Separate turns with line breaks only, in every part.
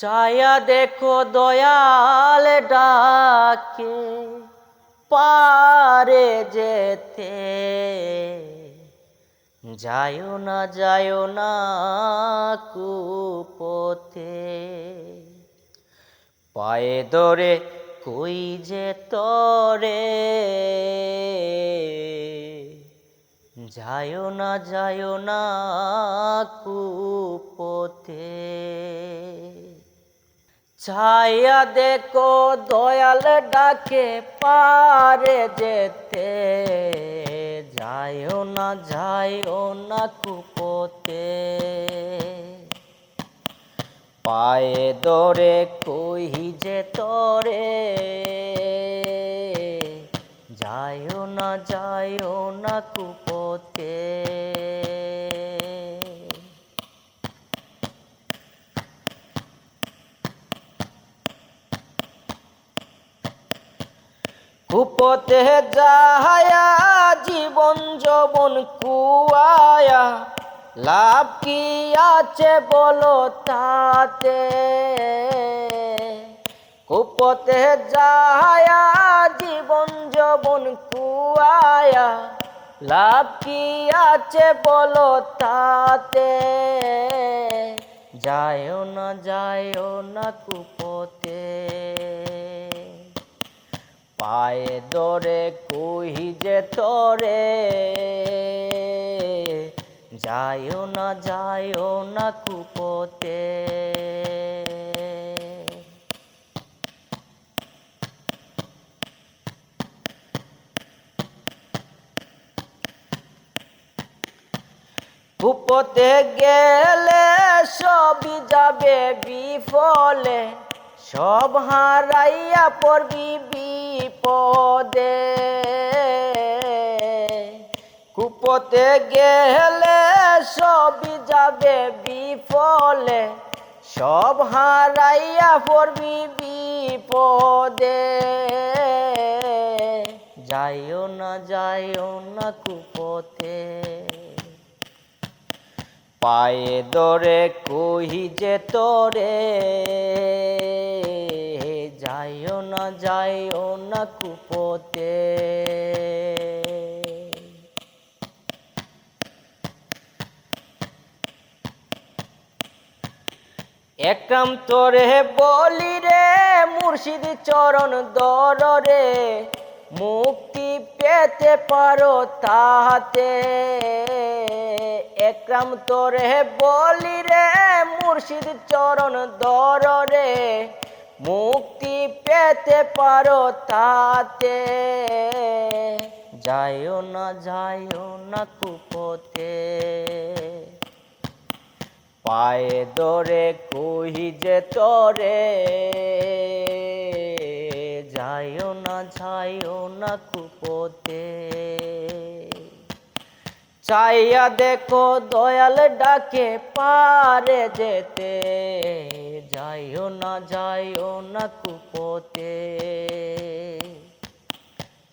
ছায়া দেখো দয়াল ডাকে, পারে যেতে। যায়ও না যায়ও না কুপথে। পায়ে ধরে কই যে তরে? যায়ও না যায়ও না কুপথে। ছায়া দেখো, দয়াল ডাকে, পারে যেতে। যায়ও না যায়ও না কুপতে। পায়ে দরে কই যে তরে। যায়ও না যায়ও না কুপতে। কুপতে যাহায়া জীবন যবন কুয়ায়া, লাভ কি আছে বলো তাতে? কুপতে যাহায়া জীবন যবন কুয়ায়া, লাভ কি আছে বলো তাতে? যায়ও না যায়ও না কুপতে পায়ে দরে কহি যে তরে যায়ও না যায়ও না কুপতে। কুপতে গেলে সবই যাবে বিফলে, সব হারাইয়া পড়বি বিপদে। কুপতে গেলে সবই যাবে বিফলে। সব হারাইয়া পড়বি বিপদে। যাইও না যাইও না কুপতে। পায়ে দরে কহি যে তোরে যাইও না কুপতে। একরাম তোরে বলি রে, মুর্শিদ চরণ দর রে মুক্তি পেতে পারো তাহাতে। একরাম তোরে বলি রে, মুর্শিদ চরণ দর রে মুক্তি পেতে পারো তাতে। যাইও না যাইও না কুপতে। পায়ে দরে কহি যে তরে যাইও না যাইও না কুপতে। চাইয়া দেখো দয়াল ডাকে, পারে যেতে। যাইও না যাইও না কুপতে।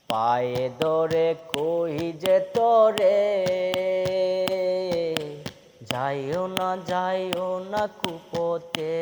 পায়ে দরে কহি যে তরে। যাইও না যাইও না কুপতে।